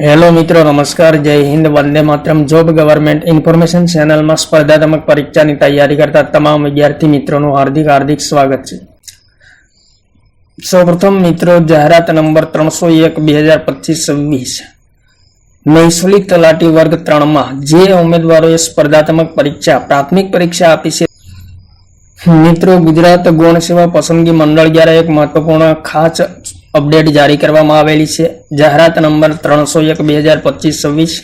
Hello મિત્રો, નમસ્કાર. Jai Hind, Vande Mataram. Job government information ચેનલમાં સ્પર્ધાત્મક પરીક્ષાની તૈયારી કરતા તમામ વિદ્યાર્થી મિત્રોનું હાર્દિક હાર્દિક સ્વાગત છે. સૌપ્રથમ મિત્રો, જાહેરાત નંબર ત્રણસો એક, બે હજાર પચીસ છવ્વીસ મહેસૂલી તલાટી વર્ગ ત્રણમાં જે ઉમેદવારોએ સ્પર્ધાત્મક પરીક્ષા, પ્રાથમિક પરીક્ષા આપી છે. મિત્રો, ગુજરાત ગૌણ સેવા પસંદગી મંડળ દ્વારા એક મહત્વપૂર્ણ ખાસ અપડેટ જારી કરવામાં આવેલી છે. જાહેરાત નંબર ત્રણસો એક બે હજાર પચીસ છવ્વીસ.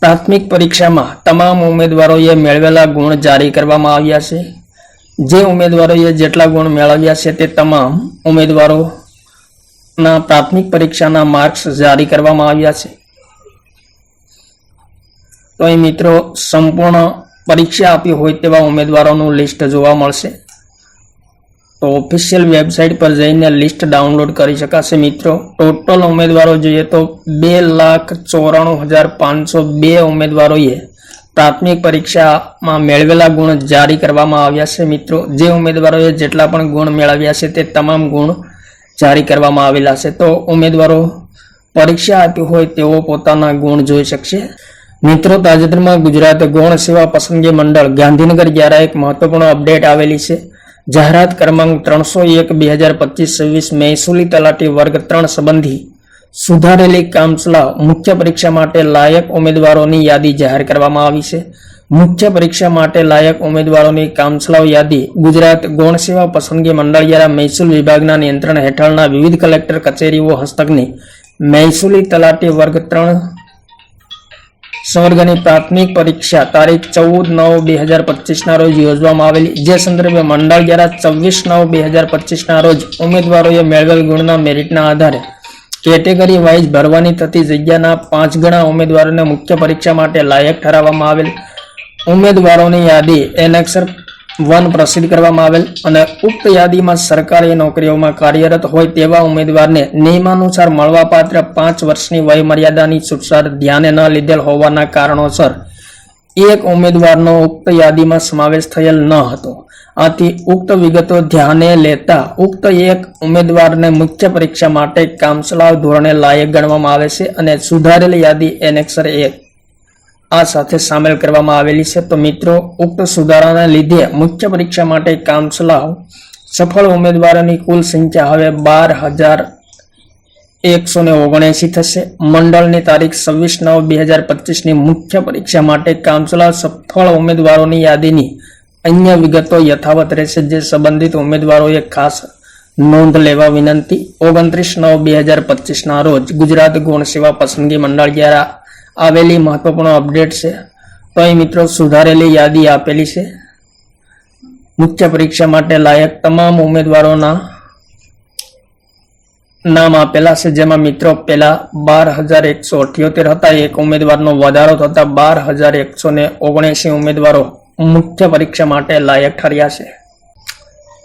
પ્રાથમિક પરીક્ષામાં તમામ ઉમેદવારોએ મેળવેલા ગુણ જારી કરવામાં આવ્યા છે. જે ઉમેદવારોએ જેટલા ગુણ મેળવ્યા છે તે તમામ ઉમેદવારોના પ્રાથમિક પરીક્ષાના માર્ક્સ જારી કરવામાં આવ્યા છે. તો એ મિત્રો, સંપૂર્ણ પરીક્ષા આપી હોય તેવા ઉમેદવારોનું લિસ્ટ જોવા મળશે. તો ઓફિશિયલ વેબસાઇટ પર જઈને લિસ્ટ ડાઉનલોડ કરી શકાશે મિત્રો. ટોટલ ઉમેદવારો જોઈએ તો બે લાખ ચોરાણું હજાર પાંચસો બે ઉમેદવારોએ પ્રાથમિક પરીક્ષામાં મેળવેલા ગુણ જારી કરવામાં આવ્યા છે મિત્રો. જે ઉમેદવારોએ જેટલા પણ ગુણ મેળવ્યા છે તે તમામ ગુણ જારી કરવામાં આવેલા છે. તો ઉમેદવારો પરીક્ષા આપી હોય તેઓ પોતાના ગુણ જોઈ શકશે. મિત્રો, તાજેતરમાં ગુજરાત ગૌણ સેવા પસંદગી મંડળ ગાંધીનગર દ્વારા એક મહત્વપૂર્ણ અપડેટ આવેલી છે. જાહેરાત ક્રમાંક ત્રણસો એક બે હજાર પચીસ છવ્વીસ મહેસૂલી તલાટી વર્ગ ત્રણ સંબંધી સુધારેલી કાઉન્સલા મુખ્ય પરીક્ષા માટે લાયક ઉમેદવારોની યાદી જાહેર કરવામાં આવી છે. મુખ્ય પરીક્ષા માટે લાયક ઉમેદવારોની કાઉન્સલાઓ યાદી ગુજરાત ગૌણ સેવા પસંદગી મંડળ દ્વારા મહેસૂલ વિભાગના નિયંત્રણ હેઠળના વિવિધ કલેક્ટર કચેરીઓ હસ્તકની મહેસૂલી તલાટી વર્ગ ત્રણ સંવર્ગની પ્રાથમિક પરીક્ષા તારીખ ચૌદ નવ બે હજાર પચીસના રોજ યોજવામાં આવેલી. જે સંદર્ભે મંડળ દ્વારા છવ્વીસ નવ બે હજાર પચીસના રોજ ઉમેદવારોએ મેળવેલ ગુણના મેરિટના આધારે કેટેગરી વાઇઝ ભરવાની થતી જગ્યાના પાંચ ગણા ઉમેદવારોને મુખ્ય પરીક્ષા માટે લાયક ઠરાવવામાં આવેલ. ઉમેદવારોની યાદી એનેક્સર વન પ્રસિદ્ધ કરવામાં આવેલ અને ઉક્ત યાદીમાં સરકારી નોકરીઓમાં કાર્યરત હોય તેવા ઉમેદવારને નિયમાનુસાર મળવાપાત્ર પાંચ વર્ષની વયમર્યાદાની છૂટછાટ ધ્યાને ન લીધેલ હોવાના કારણોસર એક ઉમેદવારનો ઉક્ત યાદીમાં સમાવેશ થયેલ ન હતો. આથી ઉક્ત વિગતો ધ્યાને લેતા ઉક્ત એક ઉમેદવારને મુખ્ય પરીક્ષા માટે કામચલાઉ ધોરણે લાયક ગણવામાં આવે છે અને સુધારેલ યાદી એનેક્સર એક આ સાથે સામેલ કરવામાં આવેલી છે. તો મિત્રો, ઉક્ત સુધારાના લીધે મુખ્ય પરીક્ષા માટે કામચલાઉ સફળ ઉમેદવારોની કુલ સંખ્યા હવે બાર હજાર એકસો ને ઓગણએંસી થશે. મંડળની તારીખ છવ્વીસ નવ બે હજાર પચીસની મુખ્ય પરીક્ષા માટે કામચલાઉ સફળ ઉમેદવારોની યાદીની અન્ય વિગતો યથાવત રહેશે, જે સંબંધિત ઉમેદવારોએ ખાસ નોંધ લેવા વિનંતી. ઓગણત્રીસ નવ બે હજાર પચીસના રોજ ગુજરાત ગુણ સેવા પસંદગી મંડળ દ્વારા આવેલી મહત્વપૂર્ણ અપડેટ છે. તો અહીં મિત્રો, સુધારેલી યાદી આપેલી છે. મુખ્ય પરીક્ષા માટે લાયક તમામ ઉમેદવારોના નામ આપેલા છે. જેમાં મિત્રો પેલા બાર હજાર એકસો અઠ્યોતેર હતા. એક ઉમેદવારનો વધારો થતા બાર હજાર એકસો ને ઓગણએંસી ઉમેદવારો મુખ્ય પરીક્ષા માટે લાયક ઠર્યા છે.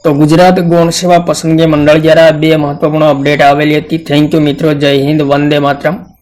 તો ગુજરાત ગૌણ સેવા પસંદગી મંડળ દ્વારા બે મહત્વપૂર્ણ અપડેટ આવેલી હતી. થેન્ક યુ મિત્રો. જય હિન્દ. વંદે માતરમ.